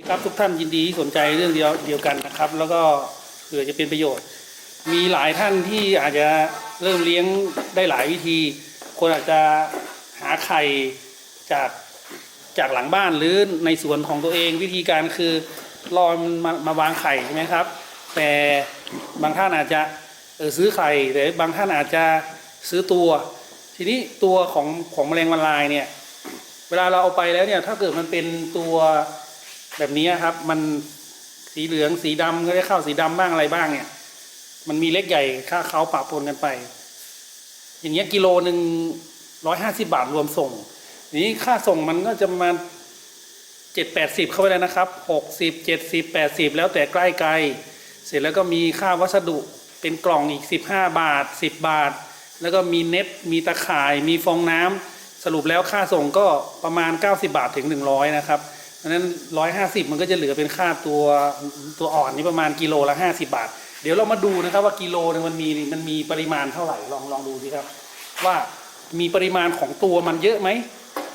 ดีครับทุกท่านยินดีที่สนใจเรื่องเดียวเดียวกันนะครับ แล้วก็เผื่อจะเป็นประโยชน์ มีหลายท่านที่อาจจะเริ่มเลี้ยงได้หลายวิธี คนอาจจะหาไข่จากจากหลังบ้านหรือในสวนของตัวเองวิธีการคือรอมันมามาวางไข่ใช่ไหมครับ แต่บางท่านอาจจะเออซื้อไข่แต่บางท่านอาจจะซื้อตัว ทีนี้ตัวของของแมลงวันลายเนี่ยเวลาเราเอาไปแล้วเนี่ยถ้าเกิดมันเป็นตัว แบบนี้ครับ มันสีเหลืองสีดำก็ได้เข้าสีดำบ้างอะไรบ้างเนี่ย มันมีเล็กใหญ่ค่าเขาปะปนกันไป อย่างเงี้ยกิโลหนึ่งร้อยห้าสิบาทรวมส่ง นี้ค่าส่งมันก็จะมาเจ็ดแปดสิบเข้าไปแล้วนะครับหกสิบเจ็ดสิบแปดสิบแล้วแต่ใกล้ไกล เสร็จแล้วก็มีค่าวัสดุเป็นกล่องอีกสิบห้าบาทสิบบาท แล้วก็มีเน็ตมีตะข่ายมีฟองน้ำสรุปแล้วค่าส่งก็ประมาณ90บาทถึง100นะครับ เพราะฉะนั้น150มันก็จะเหลือเป็นค่าตัวตัวอ่อนนี่ประมาณกิโลละ50บาท เดี๋ยวเรามาดูนะครับว่ากิโลนึงมันมีมันมีปริมาณเท่าไหร่ลองลองดูสิครับ ว่ามีปริมาณของตัวมันเยอะไหม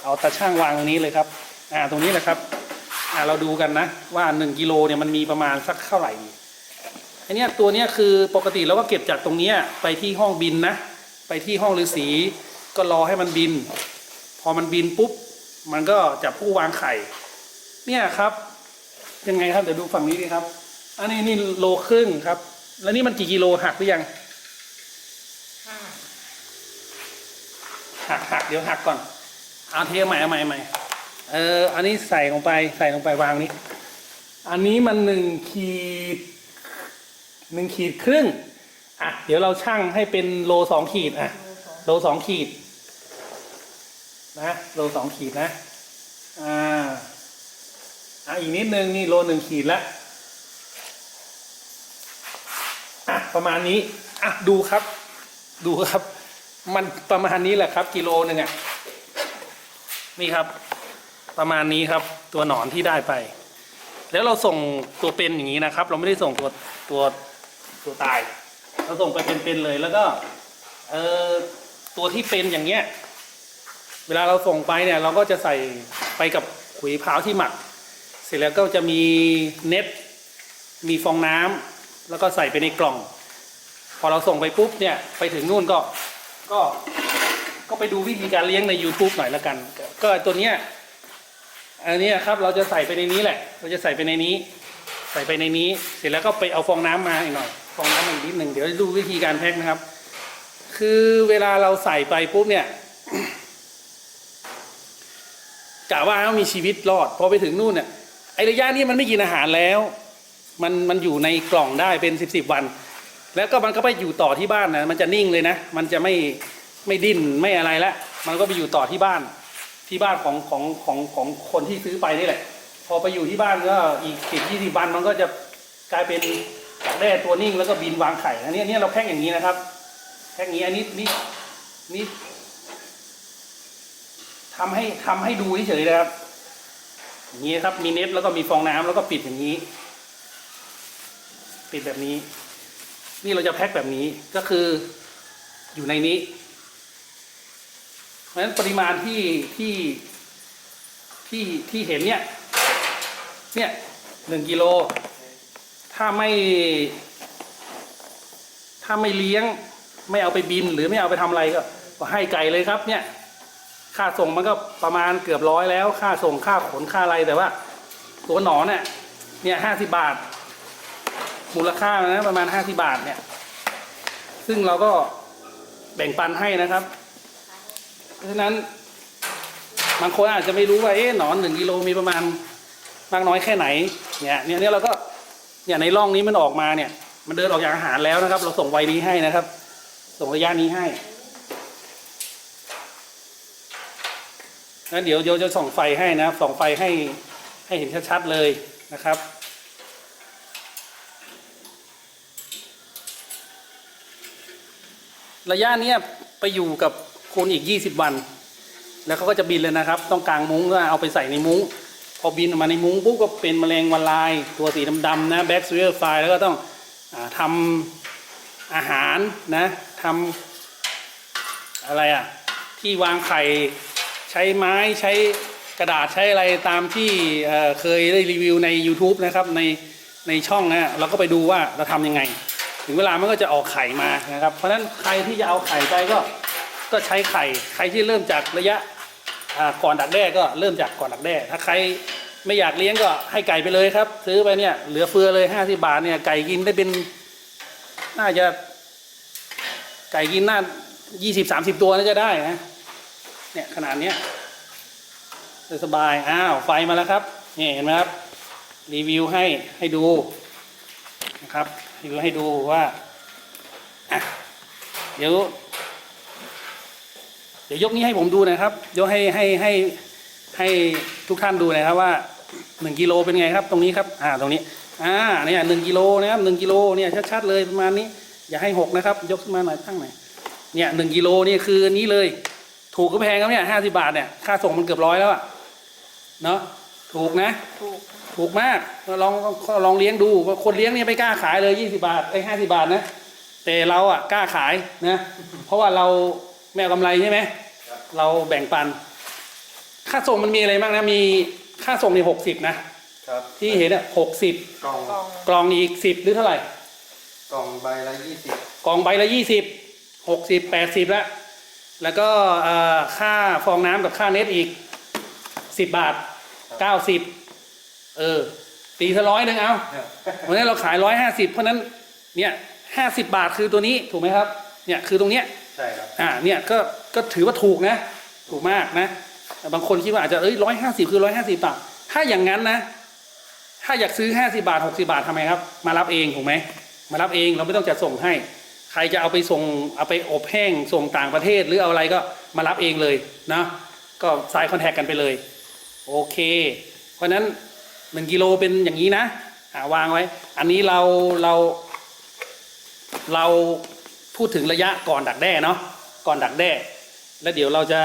เอาตาช่างวางตรงนี้เลยครับอ่าตรงนี้แหละครับอ่าเราดูกันนะว่า1กิโลเนี่ยมันมีประมาณสักเท่าไหร่อันเนี้ยตัวเนี้ยคือปกติเราก็เก็บจากตรงนี้ไปที่ห้องบินนะ ไปที่ห้องฤาษีก็รอให้มันบิน พอมันบินปุ๊บ มันก็จะผู้วางไข่ เนี่ยครับ ยังไงครับเดี๋ยวดูฝั่งนี้ดิครับ อันนี้นี่โลครึ่งครับ แล้วนี่มันกี่กิโลหักหรือยังหักหักเดี๋ยวหักก่อนเอาเทใหม่เอาใหม่ใหม่เอออันนี้ใส่ลงไปใส่ลงไปวางนี้ อันนี้มันหนึ่งขีดหนึ่งขีดครึ่งอะเดี๋ยวเราชั่งให้เป็นโลสองขีดอะโลสองขีด นะโลสองขีดนะอ่า อะอีกนิดนึงนี่โลหนึ่งขีดล้วอะประมาณนี้อะดูครับ ดูครับ มันประมาณนี้แหละครับ กิโลหนึ่งอะนี่ครับ ประมาณนี้ครับ ตัวหนอนที่ได้ไป แล้วเราส่งตัวเป็นอย่างนี้นะครับ เราไม่ได้ส่งตัวตัวตัวตาย เราส่งไปเป็นๆเลยแล้วก็เออตัวที่เป็นอย่างเงี้ย เวลาเราส่งไปเนี่ย เราก็จะใส่ไปกับขุยพร้าวที่หมัก ร็จแล้วก็จะมีเน็ตมีฟองน้ำแล้วก็ใส่ไปในกล่อง พอเราส่งไปปุ๊บเนี่ยไปถึงนู่นก็ก็ก็ไปดูวิธีการเลี้ยงใน YouTube หน่อยละกัน ก็ตัวเนี้ยอันนี้ครับเราจะใส่ไปในนี้แหละ เราจะใส่ไปในนี้ ใส่ไปในนี้ เสร็จแล้วก็ไปเอาฟองน้ำมาอีกหน่อย ฟองน้ำมาอีกนิดหนึ่งเดี๋ยวดูวิธีการแพ็คนะครับ คือเวลาเราใส่ไปปุ๊บเนี่ยกะว่าเขามีชีวิตรอดพอไปถึงนู่นเนี่ย ไอระยะนี้มันไม่กินอาหารแล้ว มันมันอยู่ในกล่องได้เป็นสิบสิบวัน แล้วก็มันก็ไปอยู่ต่อที่บ้านนะมันจะนิ่งเลยนะ มันจะไม่ไม่ดิ้นไม่อะไรละมันก็ไปอยู่ต่อที่บ้านที่บ้านของของของของคนที่ซื้อไปนี่แหละ พอไปอยู่ที่บ้านก็อีกสิบยี่สิบวันมันก็จะกลายเป็นจากแร่ตัวนิ่งแล้วก็บินวางไข่อันนี้อันนี้เราแพ็คอย่างนี้นะครับแพ่งนี้อันนี้นี่นี่ทำให้ทำให้ดูเฉยๆนะครับ อย่างนี้ครับมีเน็ตแล้วก็มีฟองน้ำแล้วก็ปิดอย่างนี้ ปิดแบบนี้ นี่เราจะแพ็คแบบนี้ก็คืออยู่ในนี้ เพราะฉะนั้นปริมาณที่ที่ที่ที่เห็นเนี่ยเนี่ยหนึ่งกิโลถ้าไม่ ถ้าไม่เลี้ยง ไม่เอาไปบินหรือไม่เอาไปทำอะไรก็ ก็ให้ไก่เลยครับเนี่ย ค่าส่งมันก็ประมาณเกือบร้อยแล้ว ค่าส่งค่าขนค่าอะไรแต่ว่า ตัวหนอนเนี่ยเนี่ยห้าสิบาท มูลค่านะประมาณห้าสิบาทเนี่ย ซึ่งเราก็แบ่งปันให้นะครับ เพราะฉะนั้นบางคนอาจจะไม่รู้ว่าเอ๊ะหนอนหนึ่งกิโลมีประมาณมากน้อยแค่ไหนเนี่ยเนี่ยเนี่ยเราก็เนี่ยในร่องนี้มันออกมาเนี่ย มันเดินออกจากอาหารแล้วนะครับ เราส่งไวนี้ให้นะครับ ส่งระยะนี้ให้ แล้วเดี๋ยวเดี๋ยวจะส่องไฟให้นะส่องไฟให้ให้เห็นชัดๆเลยนะครับ ระยะนี้ไปอยู่กับคนอีก 20 วัน แล้วเขาก็จะบินเลยนะครับ ต้องกางมุ้งก็เอาไปใส่ในมุ้ง พอบินออกมาในมุ้งปุ๊บก็เป็นแมลงวันลาย ตัวสีดำๆนะแบ็กซูเออร์ไฟแล้วก็ต้องอทำอาหารนะทำอะไรอะ ที่วางไข่ ใช้ไม้ใช้กระดาษใช้อะไรตามที่เคยได้รีวิวใน YouTube นะครับในในช่องนะเราก็ไปดูว่าเราทำยังไง ถึงเวลามันก็จะออกไข่มานะครับเพราะฉะนั้นใครที่จะเอาไข่ไปก็ก็ใช้ไข่ใครที่เริ่มจากระยะก่อนดักแด้ก็เริ่มจากก่อนดักแด้ถ้าใครไม่อยากเลี้ยงก็ให้ไก่ไปเลยครับ ซื้อไปเนี่ยเหลือเฟือเลย50บาทเนี่ยไก่กินได้เป็นน่าจะไก่กินน่ายี่สิบสามสิบตัวน่าจะได้นะ เนี่ยขนาดเนี้ยสบายอ้าวไฟมาแล้วครับนี่เห็นไหมครับรีวิวให้ให้ดูนะครับรีวิวให้ดูว่าเดี๋ยวเดี๋ยวยกนี้ให้ผมดูนะครับ ยกให้ให้ให้ให้ทุกท่านดูนะครับว่าหนึ่งกิโลเป็นไงครับ ตรงนี้ครับ อ่าตรงนี้ อ่าเนี่ยหนึ่งกิโลนะครับหนึ่งกิโลเนี่ยชัดๆเลยประมาณนี้ อย่าให้หกนะครับ ยกขึ้นมาหน่อยตั้งหน่อยเนี่ยหนึ่งกิโลนี่คือนี้เลย ถูกก็แพงครับเนี่ยห้าสิบาทเนี่ยค่าส่งมันเกือบร้อยแล้วอะเนาะถูกนะ ถูกถูกมากก็ลองก็ลองเลี้ยงดูคนเลี้ยงเนี่ยไม่กล้าขายเลยยี่สิบาทไอ้ห้าสิบาทนะแต่เราอะกล้าขายนะเพราะว่าเราแมวกำไรใช่ไหมเราแบ่งปัน ค่าส่งมันมีอะไรบ้างนะมีค่าส่งในหกสิบนะครับที่เห็นอะหกสิบกล่องกล่องกล่องอีกสิบหรือเท่าไหร่กล่องใบละยี่สิบกล่องใบละยี่สิบหกสิบแปดสิบละ แล้วก็เอ่อค่าฟองน้ำกับค่าเน็ตอีกสิบบาทเก้าสิบเออ ตีซะร้อยหนึ่งเอาวันนี้เราขายร้อยห้าสิบเพราะฉะนั้นเนี่ยห้าสิบบาทคือตัวนี้ถูกไหมครับ เนี่ยคือตรงเนี้ยใช่ครับอ่าเนี่ยก็ก็ถือว่าถูกนะ ถูกมากนะแต่บางคนคิดว่าอาจจะเอ้ยร้อยห้าสิบคือร้อยห้าสิบบาท ถ้าอย่างนั้นนะ ถ้าอยากซื้อห้าสิบาทหกสิบาททำไมครับ มารับเองถูกไหมมารับเองเราไม่ต้องจัดส่งให้ ใครจะเอาไปส่งเอาไปอบแห้งส่งต่างประเทศหรือเอาอะไรก็มารับเองเลยนะก็สายคอนแทคกันไปเลย โอเค เพราะนั้นหนึ่งกิโลเป็นอย่างนี้นะาวางไว้ อันนี้เราเราเราพูดถึงระยะก่อนดักแด้เนาะก่อนดักแด้ แล้วเดี๋ยวเราจะ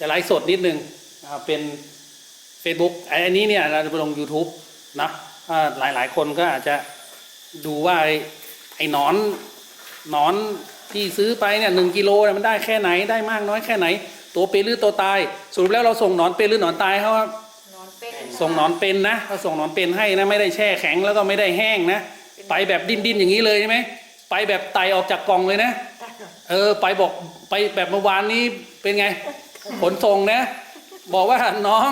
จะไลฟ์สดนิดนึงเป็น Facebook ไอ้อันนี้เนี่ยเราจะไปลง YouTube นะหลายหลายคนก็อาจจะดูว่า ไอ้ไอ้หนอนหนอนที่ซื้อไปเนี่ยหนึ่งกิโลเนี่ยมันได้แค่ไหนได้มากน้อยแค่ไหน ตัวเป็นหรือตัวตายสรุปแล้วเราส่งหนอนเป็นหรือหนอนตายเขาครับนอนเป็นส่งหนอนเป็นนะเราส่งหนอนเป็นให้นะไม่ได้แช่แข็งแล้วก็ไม่ได้แห้งนะไปแบบดิ้นดิ้นๆอย่างนี้เลยใช่ไหมไปแบบไตออกจากกล่องเลยนะ เออ ไปบอกไปแบบเมื่อวานนี้เป็นไงขนส่งนะ บอกว่าน้อง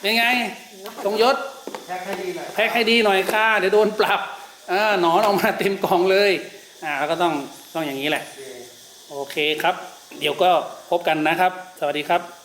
เป็นไงตรงยศแพ็คให้ดีหน่อยแพ็คให้ดีหน่อยค่ะเดี๋ยวโดนปรับ อ่าหนอนออกมาเต็มกล่องเลยอ่าก็ต้องต้องอย่างนี้แหละ โอเคครับ เดี๋ยวก็พบกันนะครับ สวัสดีครับ